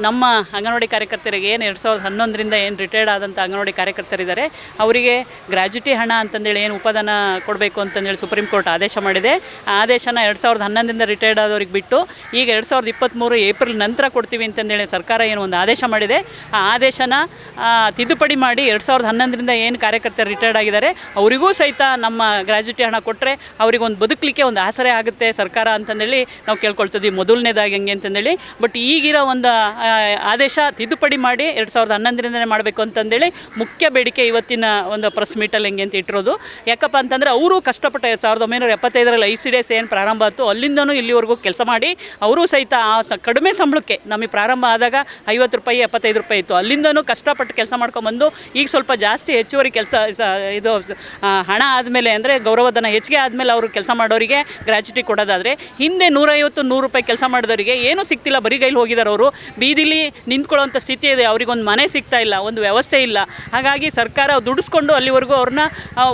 ನಮ್ಮ ಅಂಗನವಾಡಿ ಕಾರ್ಯಕರ್ತರಿಗೆ ಏನು ಎರಡು ಸಾವಿರದ ಹನ್ನೊಂದರಿಂದ ಏನು ರಿಟೈರ್ಡ್ ಆದಂಥ ಅಂಗನವಾಡಿ ಕಾರ್ಯಕರ್ತರಿದ್ದಾರೆ, ಅವರಿಗೆ ಗ್ರಾಜ್ಯುಟಿ ಹಣ ಅಂತಂದೇಳಿ ಏನು ಉಪದಾನ ಕೊಡಬೇಕು ಅಂತಂದೇಳಿ ಸುಪ್ರೀಂ ಕೋರ್ಟ್ ಆದೇಶ ಮಾಡಿದೆ. ಆ ಆದೇಶನ ಎರಡು ಸಾವಿರದ ಹನ್ನೊಂದರಿಂದ ರಿಟೈರ್ಡ್ ಆದವ್ರಿಗೆ ಬಿಟ್ಟು ಈಗ ಎರಡು ಸಾವಿರದ ಇಪ್ಪತ್ತ್ಮೂರು ಏಪ್ರಿಲ್ ನಂತರ ಕೊಡ್ತೀವಿ ಅಂತಂದೇಳಿ ಸರ್ಕಾರ ಏನು ಒಂದು ಆದೇಶ ಮಾಡಿದೆ. ಆ ಆದೇಶನ ತಿದ್ದುಪಡಿ ಮಾಡಿ ಎರಡು ಸಾವಿರದ ಹನ್ನೊಂದರಿಂದ ಏನು ಕಾರ್ಯಕರ್ತರು ರಿಟೈರ್ಡ್ ಆಗಿದ್ದಾರೆ, ಅವರಿಗೂ ಸಹಿತ ನಮ್ಮ ಗ್ರ್ಯಾಜುಟಿ ಹಣ ಕೊಟ್ಟರೆ ಅವ್ರಿಗೆ ಒಂದು ಬದುಕಲಿಕ್ಕೆ ಒಂದು ಆಸರೆ ಆಗುತ್ತೆ ಸರ್ಕಾರ ಅಂತಂದೇಳಿ ನಾವು ಕೇಳ್ಕೊಳ್ತಿದ್ವಿ. ಮೊದಲನೇದಾಗಿ ಹೆಂಗೆ ಅಂತಂದೇಳಿ. ಬಟ್ ಈಗಿರೋ ಒಂದು ಆದೇಶ ತಿದ್ದುಪಡಿ ಮಾಡಿ ಎರಡು ಸಾವಿರದ ಹನ್ನೊಂದರಿಂದನೇ ಮಾಡಬೇಕು ಅಂತಂದೇಳಿ ಮುಖ್ಯ ಬೇಡಿಕೆ ಇವತ್ತಿನ ಒಂದು ಪ್ರೆಸ್ ಮೀಟಲ್ಲಿ ಹೆಂಗೆ ಅಂತ ಇಟ್ಟಿರೋದು. ಯಾಕಪ್ಪ ಅಂತಂದರೆ ಅವರು ಕಷ್ಟಪಟ್ಟು ಸಾವಿರದ ಒಂಬೈನೂರ ಎಪ್ಪತ್ತೈದರಲ್ಲಿ ಐ ಸಿ ಡಿ ಎಸ್ ಏನು ಪ್ರಾರಂಭ ಆಯ್ತು, ಅಲ್ಲಿಂದನೂ ಇಲ್ಲಿವರೆಗೂ ಕೆಲಸ ಮಾಡಿ ಅವರು ಸಹಿತ ಆ ಸ ಕಡಿಮೆ ಸಂಬಳಕ್ಕೆ ನಮಗೆ ಪ್ರಾರಂಭ ಆದಾಗ ಐವತ್ತು ರೂಪಾಯಿ, ಎಪ್ಪತ್ತೈದು ರೂಪಾಯಿ ಇತ್ತು. ಅಲ್ಲಿಂದನೂ ಕಷ್ಟಪಟ್ಟು ಕೆಲಸ ಮಾಡ್ಕೊಂಬಂದು ಈಗ ಸ್ವಲ್ಪ ಜಾಸ್ತಿ ಹೆಚ್ಚುವರಿ ಕೆಲಸ ಇದು ಹಣ ಆದಮೇಲೆ ಅಂದರೆ ಗೌರವಧನ ಹೆಚ್ಚಿಗೆ ಆದಮೇಲೆ ಅವರು ಕೆಲಸ ಮಾಡೋರಿಗೆ ಗ್ರ್ಯಾಚುಟಿ ಕೊಡೋದಾದರೆ ಹಿಂದೆ ನೂರೈವತ್ತು, ನೂರು ರೂಪಾಯಿ ಕೆಲಸ ಮಾಡಿದವರಿಗೆ ಏನೂ ಸಿಗ್ತಿಲ್ಲ, ಬರಿಗೈಲಿ ಹೋಗಿದ್ದಾರೆ ಅವರು. ಬೀದಿಲಿ ನಿಂತ್ಕೊಳ್ಳೋವಂಥ ಸ್ಥಿತಿ ಇದೆ. ಅವ್ರಿಗೊಂದು ಮನೆ ಸಿಗ್ತಾ ಇಲ್ಲ, ಒಂದು ವ್ಯವಸ್ಥೆ ಇಲ್ಲ. ಹಾಗಾಗಿ ಸರ್ಕಾರ ದುಡಿಸ್ಕೊಂಡು ಅಲ್ಲಿವರೆಗೂ ಅವ್ರನ್ನ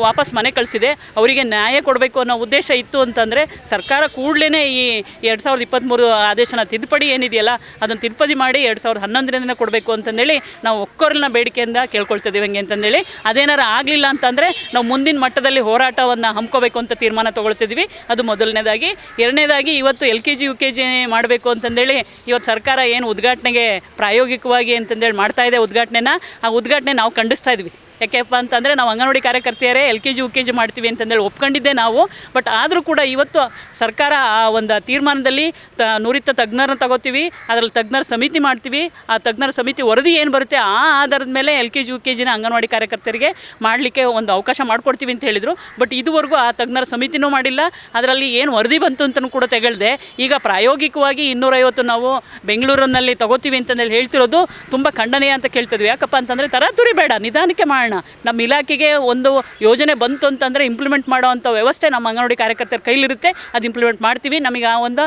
ವಾಪಸ್ ಮನೆ ಕಳಿಸಿದೆ. ಅವರಿಗೆ ನ್ಯಾಯ ಕೊಡಬೇಕು ಅನ್ನೋ ಉದ್ದೇಶ ಇತ್ತು ಅಂತಂದರೆ ಸರ್ಕಾರ ಕೂಡಲೇ ಈ ಎರಡು ಸಾವಿರದ ಇಪ್ಪತ್ತ್ಮೂರು ಆದೇಶನ ತಿದ್ದುಪಡಿ ಏನಿದೆಯಲ್ಲ, ಅದನ್ನು ತಿದ್ದುಪಡಿ ಮಾಡಿ ಎರಡು ಸಾವಿರದ ಹನ್ನೊಂದರಿಂದ ಕೊಡಬೇಕು ಅಂತಂದೇಳಿ ನಾವು ಒಕ್ಕೊರಲಿನ ಬೇಡಿಕೆಯಿಂದ ಕೇಳ್ಕೊಳ್ತಿದ್ದೀವಿ ಹಂಗೆ ಅಂತಂದೇಳಿ. ಅದೇನಾರು ಆಗಲಿಲ್ಲ ಅಂತಂದರೆ ನಾವು ಮುಂದಿನ ಮಟ್ಟದಲ್ಲಿ ಹೋರಾಟವನ್ನು ಹಮ್ಕೋಬೇಕು ಅಂತ ತೀರ್ಮಾನ ತೊಗೊಳ್ತಿದ್ವಿ ಅದು ಮೊದಲನೇದಾಗಿ. ಎರಡನೇದಾಗಿ ಇವತ್ತು L K G, U K G ಮಾಡಬೇಕು ಅಂತಂದೇಳಿ ಇವತ್ತು ಸರ್ಕಾರ ಏನು ಉದ್ಘಾಟನೆಗೆ ಪ್ರಾಯೋಗಿಕವಾಗಿ ಅಂತಂದೇಳಿ ಮಾಡ್ತಾ ಇದೆ ಉದ್ಘಾಟನೆನ. ಆ ಉದ್ಘಾಟನೆ ನಾವು ಖಂಡಿಸ್ತಾ ಇದ್ವಿ. ಯಾಕೆಪ್ಪ ಅಂತಂದರೆ ನಾವು anganwadi ಕಾರ್ಯಕರ್ತೆಯರೇ L K G, U K G ಮಾಡ್ತೀವಿ ಅಂತಂದೇಳಿ ಒಪ್ಕೊಂಡಿದ್ದೆ ನಾವು. ಬಟ್ ಆದರೂ ಕೂಡ ಇವತ್ತು ಸರ್ಕಾರ ಆ ಒಂದು ತೀರ್ಮಾನದಲ್ಲಿ ತ ನುರಿತ ತಜ್ಞರನ್ನ ತಗೋತೀವಿ, ಅದರಲ್ಲಿ ತಜ್ಞರ ಸಮಿತಿ ಮಾಡ್ತೀವಿ. ಆ ತಜ್ಞರ ಸಮಿತಿ ವರದಿ ಏನು ಬರುತ್ತೆ ಆ ಆಧಾರದ ಮೇಲೆ L K G, U K ಜಿನ ಅಂಗನವಾಡಿ ಕಾರ್ಯಕರ್ತರಿಗೆ ಮಾಡಲಿಕ್ಕೆ ಒಂದು ಅವಕಾಶ ಮಾಡಿಕೊಡ್ತೀವಿ ಅಂತ ಹೇಳಿದರು. ಬಟ್ ಇದುವರೆಗೂ ಆ ತಜ್ಞರ ಸಮಿತಿನೂ ಮಾಡಿಲ್ಲ. ಅದರಲ್ಲಿ ಏನು ವರದಿ ಬಂತು ಅಂತಲೂ ಕೂಡ ತೆಗೆಳ್ದೆ. ಈಗ ಪ್ರಾಯೋಗಿಕವಾಗಿ ಇನ್ನೂರೈವತ್ತು ನಾವು ಬೆಂಗಳೂರಿನಲ್ಲಿ ತಗೋತೀವಿ ಅಂತಂದೇಳಿ ಹೇಳ್ತಿರೋದು ತುಂಬ ಖಂಡನೀಯ ಅಂತ ಕೇಳ್ತಿದ್ವಿ ಯಾಕಪ್ಪ ಅಂತಂದರೆ ತರಾತುರಿ ಬೇಡ, ನಿಧಾನಕ್ಕೆ ಮಾಡೋಣ ನಮ್ಮ ಇಲಾಖೆಗೆ ಒಂದು ಯೋಜನೆ ಬಂತು ಅಂತಂದರೆ ಇಂಪ್ಲಿಮೆಂಟ್ ಮಾಡೋ ಅಂಥ ವ್ಯವಸ್ಥೆ ನಮ್ಮ ಅಂಗನವಾಡಿ ಕಾರ್ಯಕರ್ತರ ಕೈಲಿರುತ್ತೆ. ಅದು ಇಂಪ್ಲಿಮೆಂಟ್ ಮಾಡ್ತೀವಿ. ನಮಗೆ ಆ ಒಂದು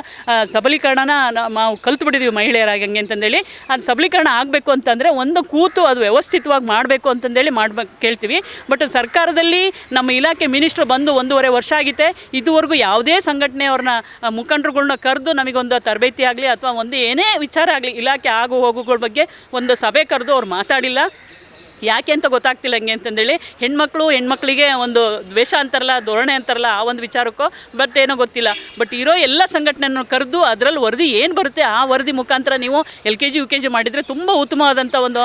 ಸಬಲೀಕರಣನ ನಾವು ಕಲ್ತು ಬಿಟ್ಟಿದ್ದೀವಿ ಮಹಿಳೆಯರಾಗಿ ಹಂಗೆ ಅಂತಂದೇಳಿ. ಅದು ಸಬಲೀಕರಣ ಆಗಬೇಕು ಅಂತಂದರೆ ಒಂದು ಕೂತು ಅದು ವ್ಯವಸ್ಥಿತವಾಗಿ ಮಾಡಬೇಕು ಅಂತಂದೇಳಿ ಮಾಡ್ಬೇಕು ಕೇಳ್ತೀವಿ. ಬಟ್ ಸರ್ಕಾರದಲ್ಲಿ ನಮ್ಮ ಇಲಾಖೆ ಮಿನಿಸ್ಟ್ರ್ ಬಂದು ಒಂದೂವರೆ ವರ್ಷ ಆಗಿದೆ ಇದುವರೆಗೂ ಯಾವುದೇ ಸಂಘಟನೆಯವ್ರನ್ನ ಮುಖಂಡರುಗಳನ್ನ ಮುಖಂಡರುಗಳ್ನ ಕರೆದು ನಮಗೊಂದು ತರಬೇತಿ ಆಗಲಿ ಅಥವಾ ಒಂದು ಏನೇ ವಿಚಾರ ಆಗಲಿ, ಇಲಾಖೆ ಆಗು ಹೋಗುಗಳ ಬಗ್ಗೆ ಒಂದು ಸಭೆ ಕರೆದು ಅವ್ರು ಮಾತಾಡಿಲ್ಲ. ಯಾಕೆ ಅಂತ ಗೊತ್ತಾಗ್ತಿಲ್ಲ ಹಂಗೆ ಅಂತಂದೇಳಿ ಹೆಣ್ಮಕ್ಳು ಹೆಣ್ಮಕ್ಳಿಗೆ ಒಂದು ದ್ವೇಷ ಅಂತಾರಲ್ಲ, ಧೋರಣೆ ಅಂತಾರಲ್ಲ ಆ ಒಂದು ವಿಚಾರಕ್ಕೋ ಬಟ್ ಏನೋ ಗೊತ್ತಿಲ್ಲ. ಬಟ್ ಇರೋ ಎಲ್ಲ ಸಂಘಟನೆಯನ್ನು ಕರೆದು ಅದರಲ್ಲಿ ವರದಿ ಏನು ಬರುತ್ತೆ ಆ ವರದಿ ಮುಖಾಂತರ ನೀವು L K G, U K G ಮಾಡಿದರೆ ತುಂಬ ಉತ್ತಮವಾದಂಥ ಒಂದು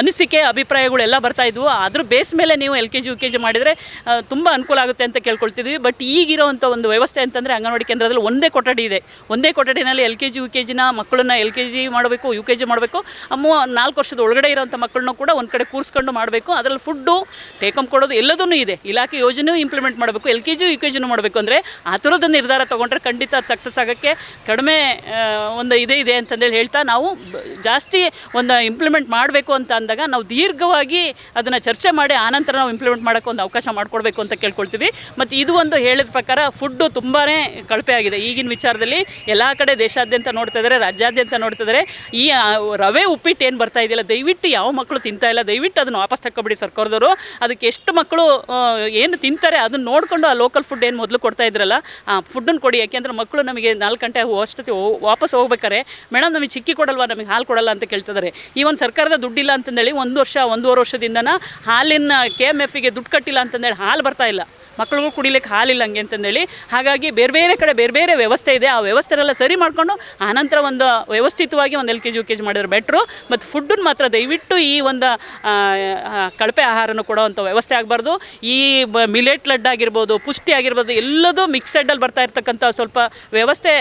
ಅನಿಸಿಕೆ ಅಭಿಪ್ರಾಯಗಳೆಲ್ಲ ಬರ್ತಾ ಇದ್ವು. ಅದ್ರ ಬೇಸ್ ಮೇಲೆ ನೀವು L K G, U K G ಮಾಡಿದರೆ ತುಂಬ ಅನುಕೂಲ ಆಗುತ್ತೆ ಅಂತ ಕೇಳ್ಕೊಳ್ತಿದ್ವಿ. ಬಟ್ ಈಗಿರೋವಂಥ ಒಂದು ವ್ಯವಸ್ಥೆ ಅಂತಂದರೆ ಅಂಗನವಾಡಿ ಕೇಂದ್ರದಲ್ಲಿ ಒಂದೇ ಕೊಠಡಿ ಇದೆ. ಒಂದೇ ಕೊಠಡಿನಲ್ಲಿ L K G, U K ಜಿನ ಮಕ್ಕಳನ್ನ ಎಲ್ ಕೆ ಜಿ ಮಾಡಬೇಕು, ಯು ಕೆ ಜಿ ಮಾಡಬೇಕು. ಅಮ್ಮ ನಾಲ್ಕು ವರ್ಷದ ಒಳಗಡೆ ಇರೋಂಥ ಮಕ್ಕಳನ್ನೂ ಕೂಡ ಒಂದು ಕಡೆ ಕೂರಿಸ್ಕೊಂಡು ಮಾಡಬೇಕು, ಅದರಲ್ಲಿ ಫುಡ್ಡು ಟೇಕಮ್ ಕೊಡೋದು ಎಲ್ಲದೂ ಇದೆ. ಇಲಾಖೆ ಯೋಜನೆಯೂ ಇಂಪ್ಲಿಮೆಂಟ್ ಮಾಡಬೇಕು L K G U K ಜಿನೂ ಮಾಡಬೇಕು ಅಂದರೆ ಆ ಥರದ ನಿರ್ಧಾರ ತೊಗೊಂಡ್ರೆ ಖಂಡಿತ ಅದು ಸಕ್ಸಸ್ ಆಗೋಕ್ಕೆ ಕಡಿಮೆ ಒಂದು ಇದೇ ಇದೆ ಅಂತಂದೇಳಿ ಹೇಳ್ತಾ ನಾವು ಜಾಸ್ತಿ ಒಂದು ಇಂಪ್ಲಿಮೆಂಟ್ ಮಾಡಬೇಕು ಅಂತ ಅಂದಾಗ ನಾವು ದೀರ್ಘವಾಗಿ ಅದನ್ನು ಚರ್ಚೆ ಮಾಡಿ ಆನಂತರ ನಾವು ಇಂಪ್ಲಿಮೆಂಟ್ ಮಾಡೋಕ್ಕೆ ಒಂದು ಅವಕಾಶ ಮಾಡಿಕೊಡ್ಬೇಕು ಅಂತ ಕೇಳ್ಕೊಳ್ತೀವಿ. ಮತ್ತು ಇದು ಒಂದು ಹೇಳಿದ ಪ್ರಕಾರ ಫುಡ್ಡು ತುಂಬಾ ಕಳಪೆ ಆಗಿದೆ. ಈಗಿನ ವಿಚಾರದಲ್ಲಿ ಎಲ್ಲ ಕಡೆ ದೇಶಾದ್ಯಂತ ನೋಡ್ತಾ ಇದ್ದಾರೆ ರಾಜ್ಯಾದ್ಯಂತ ನೋಡ್ತಾ ಇದ್ದಾರೆ ಈ ರವೆ ಉಪ್ಪಿಟ್ಟು ಏನು ಬರ್ತಾ ಇದೆಯಲ್ಲ, ದಯವಿಟ್ಟು ಯಾವ ಮಕ್ಕಳು ತಿಂತಾ ಇಲ್ಲ ದಯವಿಟ್ಟು ಅದನ್ನು ವಾಪಸ್ ತಕ್ಕೊಬಿಡಿ ಸರ್ಕಾರದವರು. ಅದಕ್ಕೆ ಎಷ್ಟು ಮಕ್ಕಳು ಏನು ತಿಂತಾರೆ ಅದನ್ನ ನೋಡಿಕೊಂಡು ಆ ಲೋಕಲ್ ಫುಡ್ ಏನು ಮೊದಲು ಕೊಡ್ತಾ ಇದ್ರಲ್ಲ, ಆ ಫುಡ್ಡನ್ನು ಕೊಡಿ. ಯಾಕೆಂದ್ರೆ ಮಕ್ಕಳು ನಮಗೆ ನಾಲ್ಕು ಗಂಟೆ ಅಷ್ಟೊತ್ತಿ ವಾಪಸ್ ಹೋಗ್ಬೇಕಾರೆ ಮೇಡಮ್ ನಮಗೆ ಚಿಕ್ಕಿ ಕೊಡಲ್ವಾ, ನಮಗೆ ಹಾಲು ಕೊಡಲ್ಲ ಅಂತ ಕೇಳ್ತಿದ್ದಾರೆ. ಈ ಒಂದು ಸರ್ಕಾರದ ದುಡ್ಡಿಲ್ಲ ಅಂತಂದೇಳಿ ಒಂದು ವರ್ಷ, ಒಂದೂವರೆ ವರ್ಷದಿಂದನ ಹಾಲಿನ ಕೆ ಎಂ ಎಫ್ಗೆ ದುಡ್ಡು ಕಟ್ಟಿಲ್ಲ ಅಂತಂದೇಳಿ ಹಾಲು ಬರ್ತಾ ಇಲ್ಲ. ಮಕ್ಕಳಿಗೂ ಕುಡಿಲಿಕ್ಕೆ ಹಾಲಿಲ್ಲ ಹಂಗೆ ಅಂತಂದೇಳಿ. ಹಾಗಾಗಿ ಬೇರೆ ಬೇರೆ ಕಡೆ ಬೇರೆ ಬೇರೆ ವ್ಯವಸ್ಥೆ ಇದೆ. ಆ ವ್ಯವಸ್ಥೆನೆಲ್ಲ ಸರಿ ಮಾಡಿಕೊಂಡು ಆನಂತರ ಒಂದು ವ್ಯವಸ್ಥಿತವಾಗಿ ಒಂದು L K G, U K G ಮಾಡಿದ್ರೆ ಬೆಟ್ರು. ಮತ್ತು ಫುಡ್ಡನ್ನು ಮಾತ್ರ ದಯವಿಟ್ಟು ಈ ಒಂದು ಕಳಪೆ ಆಹಾರನ ಕೊಡೋವಂಥ ವ್ಯವಸ್ಥೆ ಆಗಬಾರ್ದು. ಈ ಮಿಲೆಟ್ ಲಡ್ ಆಗಿರ್ಬೋದು, ಪುಷ್ಟಿ ಆಗಿರ್ಬೋದು, ಎಲ್ಲದೂ ಮಿಕ್ಸೆಡಲ್ಲಿ ಬರ್ತಾ ಇರ್ತಕ್ಕಂಥ ಸ್ವಲ್ಪ ವ್ಯವಸ್ಥೆ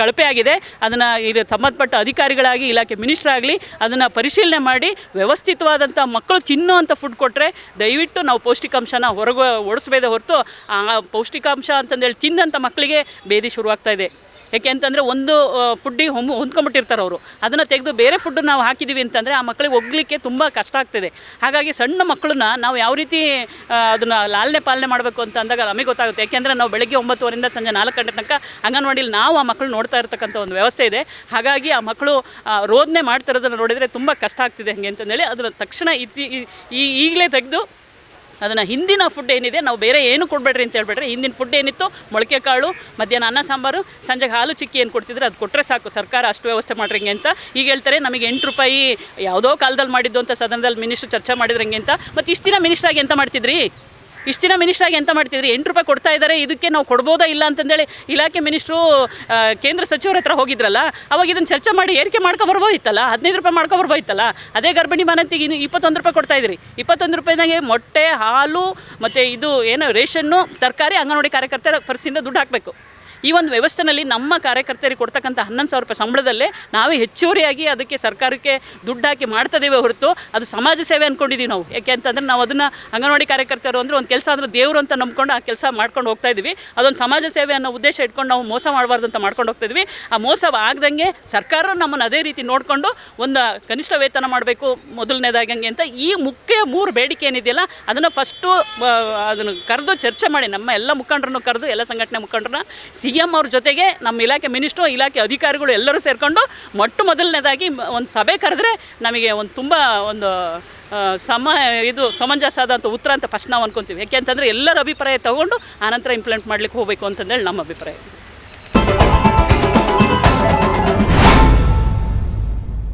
ಕಳಪೆ ಆಗಿದೆ. ಅದನ್ನು ಇಲ್ಲಿ ಸಂಬಂಧಪಟ್ಟ ಅಧಿಕಾರಿಗಳಾಗಿ, ಇಲಾಖೆ ಮಿನಿಸ್ಟರ್ ಆಗಲಿ ಅದನ್ನು ಪರಿಶೀಲನೆ ಮಾಡಿ, ವ್ಯವಸ್ಥಿತವಾದಂಥ ಮಕ್ಕಳು ತಿನ್ನುವಂಥ ಫುಡ್ ಕೊಟ್ಟರೆ ದಯವಿಟ್ಟು ನಾವು ಪೌಷ್ಟಿಕಾಂಶನ ಹೊರಗೆ, ಓಡಿಸ್ಬೇದೆ ಹೊರತು ಆ, ಪೌಷ್ಟಿಕಾಂಶ ಅಂತಂದೇಳಿ ತಿಂದಂಥ ಮಕ್ಕಳಿಗೆ ಬೇದಿ ಶುರುವಾಗ್ತಾ ಇದೆ. ಯಾಕೆ ಅಂತಂದರೆ ಒಂದು ಫುಡ್ಡಿಗೆ ಹೊಮ್, ಹೊಂದ್ಕೊಂಬಿಟ್ಟಿರ್ತಾರೆ ಅವರು. ಅದನ್ನು ತೆಗೆದು ಬೇರೆ ಫುಡ್ ನಾವು ಹಾಕಿದ್ದೀವಿ ಅಂತಂದರೆ ಆ ಮಕ್ಕಳಿಗೆ ಒಗ್ಲಿಕ್ಕೆ ತುಂಬ ಕಷ್ಟ ಆಗ್ತಿದೆ. ಹಾಗಾಗಿ ಸಣ್ಣ ಮಕ್ಕಳನ್ನ ನಾವು ಯಾವ ರೀತಿ ಅದನ್ನು ಲಾಲನೆ ಪಾಲನೆ ಮಾಡಬೇಕು ಅಂತ ಅಂದಾಗ ನಮಗೆ ಗೊತ್ತಾಗುತ್ತೆ. ಯಾಕೆಂದರೆ ನಾವು ಬೆಳಗ್ಗೆ ಒಂಬತ್ತುವರೆಯಿಂದ ಸಂಜೆ ನಾಲ್ಕು ಗಂಟೆ ತನಕ ಅಂಗನವಾಡಿಯಲ್ಲಿ ನಾವು ಆ ಮಕ್ಕಳು ನೋಡ್ತಾ ಇರ್ತಕ್ಕಂಥ ಒಂದು ವ್ಯವಸ್ಥೆ ಇದೆ. ಹಾಗಾಗಿ ಆ ಮಕ್ಕಳು ರೋಧನೆ ರೋದನೆ ಮಾಡ್ತಿರೋದನ್ನು ನೋಡಿದರೆ ತುಂಬ ಕಷ್ಟ ಆಗ್ತಿದೆ ಹಂಗೆ ಅಂತಂದೇಳಿ ಅದನ್ನು ತಕ್ಷಣ ಇತ್ತಿ ಈಗಲೇ ತೆಗೆದು ಅದನ್ನು ಹಿಂದಿನ ಫುಡ್ ಏನಿದೆ, ನಾವು ಬೇರೆ ಏನು ಕೊಡಬೇಡ್ರಿ ಅಂತ ಹೇಳ್ಬೇಡ್ರಿ ಹಿಂದಿನ ಫುಡ್ ಏನಿತ್ತು? ಮೊಳಕೆ ಕಾಳು, ಮಧ್ಯಾಹ್ನ ಅನ್ನ ಸಾಂಬಾರು, ಸಂಜೆಗೆ ಹಾಲು ಚಿಕ್ಕಿ ಏನು ಕೊಡ್ತಿದ್ರೆ ಅದು ಕೊಟ್ಟರೆ ಸಾಕು, ಸರ್ಕಾರ ಅಷ್ಟು ವ್ಯವಸ್ಥೆ ಮಾಡ್ರಿಂಗೆ ಅಂತ. ಈಗ ಹೇಳ್ತಾರೆ, ನಮಗೆ ಎಂಟು ರೂಪಾಯಿ ಯಾವುದೋ ಕಾಲದಲ್ಲಿ ಮಾಡಿದ್ದು ಅಂತ ಸದನದಲ್ಲಿ ಮಿನಿಸ್ಟ್ರು ಚರ್ಚೆ ಮಾಡಿದ್ರಂಗೆ ಅಂತ. ಮತ್ತು ಇಷ್ಟು ದಿನ ಮಿನಿಸ್ಟ್ರಾಗಿ ಎಂತ ಮಾಡ್ತಿದ್ರಿ? ಇಷ್ಟು ದಿನ ಮಿನಿಸ್ಟ್ರಾಗಿ ಎಂತ ಮಾಡ್ತಿದ್ರಿ? ಎಂಟು ರೂಪಾಯಿ ಕೊಡ್ತಾ ಇದ್ದಾರೆ, ಇದಕ್ಕೆ ನಾವು ಕೊಡ್ಬೋದಾ ಇಲ್ಲ ಅಂತಂದೇಳಿ ಇಲಾಖೆ ಮಿನಿಸ್ಟ್ರು ಕೇಂದ್ರ ಸಚಿವರ ಹತ್ರ ಹೋಗಿದ್ರಲ್ಲ, ಅವಾಗ ಇದನ್ನು ಚರ್ಚೆ ಮಾಡಿ ಏರಿಕೆ ಮಾಡ್ಕೊ ಬರ್ಬೋದಿತ್ತಲ್ಲ? ಹದಿನೈದು ರೂಪಾಯಿ ಮಾಡ್ಕೊ ಬರ್ಬೋದಿತ್ತಲ್ಲ? ಅದೇ ಗರ್ಭಿಣಿ ಮನಂತಿಗೆ ಇನ್ನು ಇಪ್ಪತ್ತೊಂದು ರೂಪಾಯಿ ಕೊಡ್ತಾ ಇದ್ರಿ ಇಪ್ಪತ್ತೊಂದು ರೂಪಾಯಿನಾಗೆ ಮೊಟ್ಟೆ, ಹಾಲು, ಮತ್ತು ಇದು ಏನು ರೇಷನ್ನು, ತರಕಾರಿ, ಅಂಗನವಾಡಿ ಕಾರ್ಯಕರ್ತರ ಪರ್ಸಿಂದ ದುಡ್ಡು ಹಾಕಬೇಕು. ಈ ಒಂದು ವ್ಯವಸ್ಥೆನಲ್ಲಿ ನಮ್ಮ ಕಾರ್ಯಕರ್ತರಿಗೆ ಕೊಡ್ತಕ್ಕಂಥ ಹನ್ನೊಂದು ಸಾವಿರ ರೂಪಾಯಿ ಸಂಬಳದಲ್ಲೇ ನಾವೇ ಹೆಚ್ಚುವರಿಯಾಗಿ ಅದಕ್ಕೆ ಸರ್ಕಾರಕ್ಕೆ ದುಡ್ಡು ಹಾಕಿ ಮಾಡ್ತದೇವೆ ಹೊರತು ಅದು ಸಮಾಜ ಸೇವೆ ಅಂದ್ಕೊಂಡಿದ್ದೀವಿ ನಾವು. ಯಾಕೆ ಅಂತಂದ್ರೆ ನಾವು ಅದನ್ನು ಅಂಗನವಾಡಿ ಕಾರ್ಯಕರ್ತರು ಅಂದರೆ ಒಂದು ಕೆಲಸ ಅಂದರೆ ದೇವರು ಅಂತ ನಂಬ್ಕೊಂಡು ಆ ಕೆಲಸ ಮಾಡ್ಕೊಂಡು ಹೋಗ್ತಾ ಇದ್ವಿ. ಅದೊಂದು ಸಮಾಜ ಸೇವೆ ಅನ್ನೋ ಉದ್ದೇಶ ಇಟ್ಕೊಂಡು ನಾವು ಮೋಸ ಮಾಡಬಾರ್ದು ಅಂತ ಮಾಡ್ಕೊಂಡು ಹೋಗ್ತಾ ಇದ್ವಿ. ಆ ಮೋಸ ಆಗ್ದಂಗೆ ಸರ್ಕಾರ ನಮ್ಮನ್ನು ಅದೇ ರೀತಿ ನೋಡಿಕೊಂಡು ಒಂದು ಕನಿಷ್ಠ ವೇತನ ಮಾಡಬೇಕು ಮೊದಲನೇದಾಗಂಗೆ ಅಂತ ಈ ಮುಖ್ಯ ಮೂರು ಬೇಡಿಕೆ ಏನಿದೆಯಲ್ಲ, ಅದನ್ನು ಫಸ್ಟು ಅದನ್ನು ಕರೆದು ಚರ್ಚೆ ಮಾಡಿ ನಮ್ಮ ಎಲ್ಲ ಮುಖಂಡರನ್ನು ಕರೆದು ಎಲ್ಲ ಸಂಘಟನೆ ಮುಖಂಡರನ್ನ ಸಿ ಎಂ ಅವ್ರ ಜೊತೆಗೆ ನಮ್ಮ ಇಲಾಖೆ ಮಿನಿಸ್ಟ್ರು, ಇಲಾಖೆ ಅಧಿಕಾರಿಗಳು ಎಲ್ಲರೂ ಸೇರಿಕೊಂಡು ಮೊಟ್ಟ ಮೊದಲನೇದಾಗಿ ಒಂದು ಸಭೆ ಕರೆದ್ರೆ ನಮಗೆ ಒಂದು ತುಂಬ ಒಂದು ಸಮ, ಇದು ಸಮಂಜಸ ಆದಂಥ ಉತ್ತರ ಅಂತ ಫಸ್ಟ್ ನಾವು ಅನ್ಕೊತೀವಿ. ಯಾಕೆ ಅಂತಂದರೆ ಎಲ್ಲರ ಅಭಿಪ್ರಾಯ ತಗೊಂಡು ಆನಂತರ ಇಂಪ್ಲಿಮೆಂಟ್ ಮಾಡ್ಲಿಕ್ಕೆ ಹೋಗಬೇಕು ಅಂತಂದೇಳಿ ನಮ್ಮ ಅಭಿಪ್ರಾಯ.